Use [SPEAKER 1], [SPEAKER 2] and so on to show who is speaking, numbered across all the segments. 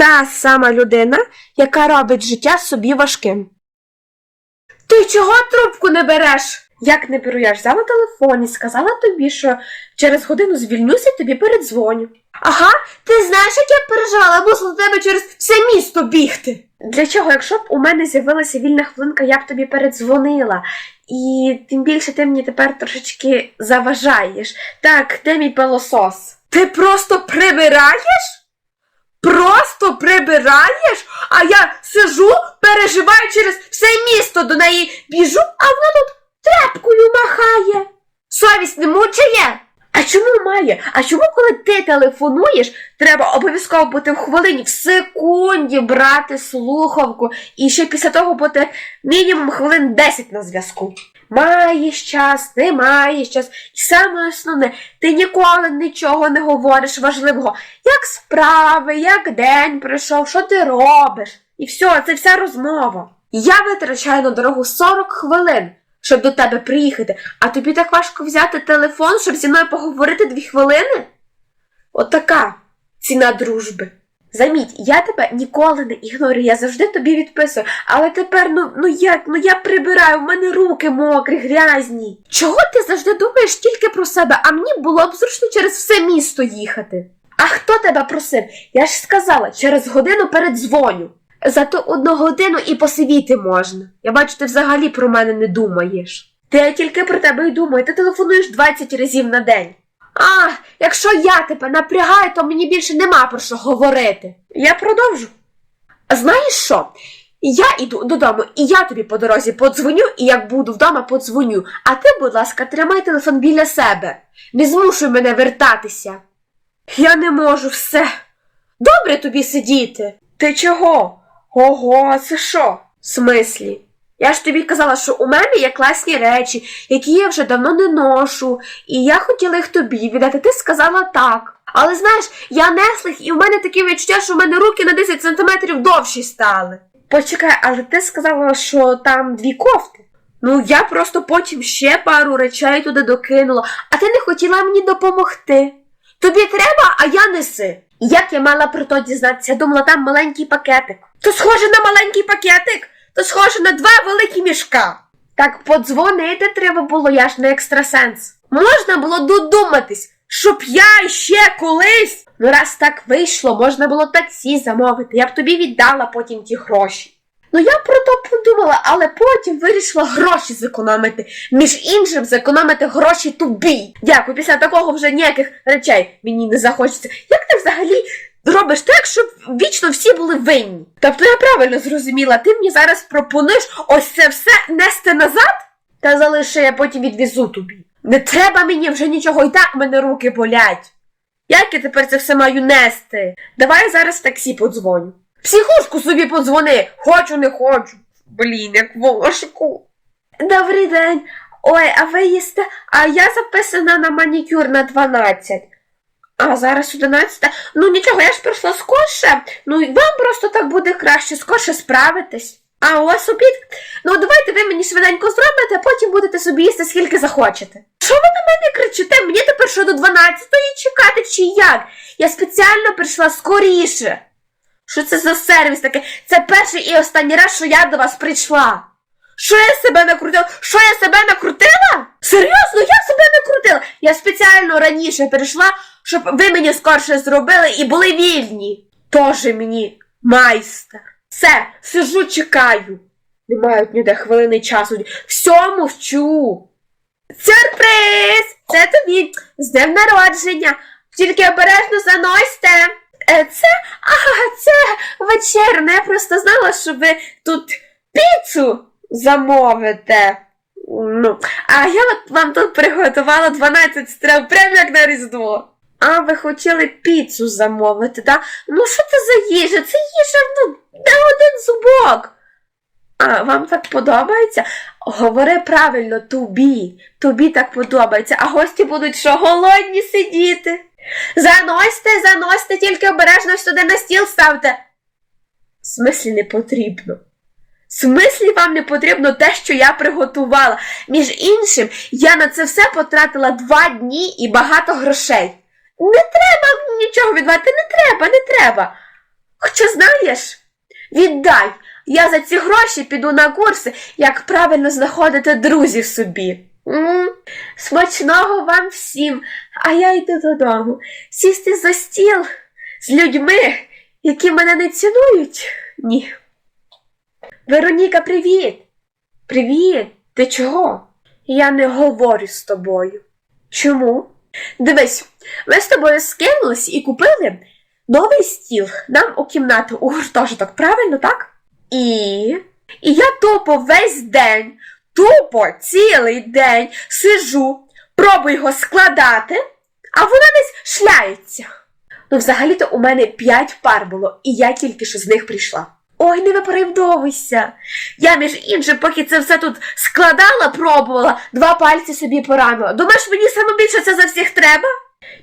[SPEAKER 1] та сама людина, яка робить життя собі важким. Ти чого трубку не береш? Як не беру, я ж взяла телефон і сказала тобі, що через годину звільнюся і тобі передзвоню. Ага, ти знаєш, як я переживала, мусила до тебе через все місто бігти. Для чого, якщо б у мене з'явилася вільна хвилинка, я б тобі передзвонила. І тим більше ти мені тепер трошечки заважаєш. Так, де мій пилосос? Ти просто прибираєш? Просто прибираєш? А я сижу, переживаю через все місто до неї біжу, а вона тут тряпкою махає. Совість не мучає? А чому має? А чому, коли ти телефонуєш, треба обов'язково бути в хвилині, в секунді брати слухавку і ще після того бути мінімум хвилин 10 на зв'язку? Маєш час, не маєш час. І саме основне, ти ніколи нічого не говориш важливого. Як справи, як день пройшов, що ти робиш? І все, це вся розмова. Я витрачаю на дорогу 40 хвилин, щоб до тебе приїхати, а тобі так важко взяти телефон, щоб зі мною поговорити дві хвилини? Отака ціна дружби. Заміть, я тебе ніколи не ігнорую, я завжди тобі відписую. Але тепер, ну, ну як, ну я прибираю, в мене руки мокрі, грязні. Чого ти завжди думаєш тільки про себе, а мені було б зручно через все місто їхати? А хто тебе просив? Я ж сказала, через годину передзвоню. Зато одну годину і посивіти можна. Я бачу, ти взагалі про мене не думаєш. Та я тільки про тебе й думаю, ти телефонуєш 20 разів на день. А, якщо я тебе напрягаю, то мені більше нема про що говорити. Я продовжу. Знаєш що? Я іду додому, і я тобі по дорозі подзвоню, і як буду вдома, подзвоню. А ти, будь ласка, тримай телефон біля себе. Не змушуй мене вертатися. Я не можу все. Добре тобі сидіти. Ти чого? Ого, а це що? В смислі? Я ж тобі казала, що у мене є класні речі, які я вже давно не ношу, і я хотіла їх тобі віддати. Ти сказала так. Але знаєш, я несла їх, і в мене таке відчуття, що в мене руки на 10 сантиметрів довші стали. Почекай, але ти сказала, що там дві кофти. Ну, я просто потім ще пару речей туди докинула, а ти не хотіла мені допомогти. Тобі треба, а я неси. Як я мала про то дізнатися, Я думала, там маленький пакетик. То схоже на маленький пакетик, то схоже на два великі мішка. Так подзвонити треба було, я ж не екстрасенс. Можна було додуматись, щоб я ще колись. Ну, раз так вийшло, можна було таксі замовити, я б тобі віддала потім ті гроші. Ну я про то подумала, але потім вирішила гроші зекономити. Між іншим, зекономити гроші тобі. Дякую, після такого вже ніяких речей мені не захочеться. Як ти взагалі робиш так, щоб вічно всі були винні? Тобто я правильно зрозуміла, ти мені зараз пропонуєш ось це все нести назад? Та залиши, я потім відвезу тобі. Не треба мені вже нічого, і так мене руки болять. Як я тепер це все маю нести? Давай я зараз в таксі подзвоню. Психушку собі подзвони, хочу, не хочу. Блін, як важко. Добрий день. Ой, а ви їсте? А я записана на манікюр на 12. А зараз 11. Ну нічого, я ж прийшла скорше. Ну і вам просто так буде краще, скорше справитись. А у вас обід? Ну давайте ви мені швиденько зробите, а потім будете собі їсти скільки захочете. Що ви на мене кричите? Мені тепер що до 12-ї чекати чи як? Я спеціально прийшла скоріше. Що це за сервіс таке? Це перший і останній раз, що я до вас прийшла. Що я себе накрутила? Що я себе накрутила? Серйозно, я себе накрутила. Я спеціально раніше прийшла, щоб ви мені скорше зробили і були вільні. Тоже мені майстер. Все, сижу, чекаю. Не мають ніде хвилини часу. Все мовчу. Сюрприз! Це тобі з днем народження. Тільки обережно заносьте. Е, Це, ага, це вечерне. Я просто знала, що ви тут піцу замовите. Ну, а я от вам тут приготувала 12 страв, прямо як на Різдво. А ви хотіли піцу замовити, так? Ну, що це за їжа? Це їжа, ну, на один зубок. А вам так подобається? Говори правильно, тобі. Тобі так подобається, а гості будуть що голодні сидіти. Заносьте, заносьте, тільки обережно сюди на стіл ставте. В смислі не потрібно. В смислі вам не потрібно те, що я приготувала. Між іншим, я на це все потратила два дні і багато грошей. Не треба нічого віддавати, не треба, не треба. Хоча знаєш, віддай, я за ці гроші піду на курси, як правильно знаходити друзів собі. м Смачного вам всім, а я йду додому. Сісти за стіл з людьми, які мене не цінують? Ні. Вероніка, привіт! Привіт! Ти чого? Я не говорю з тобою. Чому? Дивись, ми з тобою скинулись і купили новий стіл нам у кімнату у гуртожиток, правильно, так? І. І я тупо весь день, тупо цілий день сижу, пробую його складати, а вона десь шляється. Ну, взагалі-то у мене п'ять пар було, і я тільки що з них прийшла. Ой, не виправдовуйся. Я, між іншим, поки це все тут складала, пробувала, два пальці собі поранила. Думаєш, мені саме більше це за всіх треба?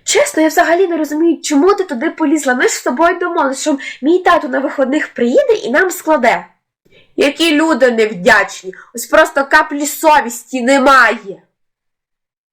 [SPEAKER 1] Чесно, я взагалі не розумію, чому ти туди полізла. Ми ж з тобою домовились, що мій тато на виходних приїде і нам складе. Які люди невдячні, ось просто каплі совісті немає.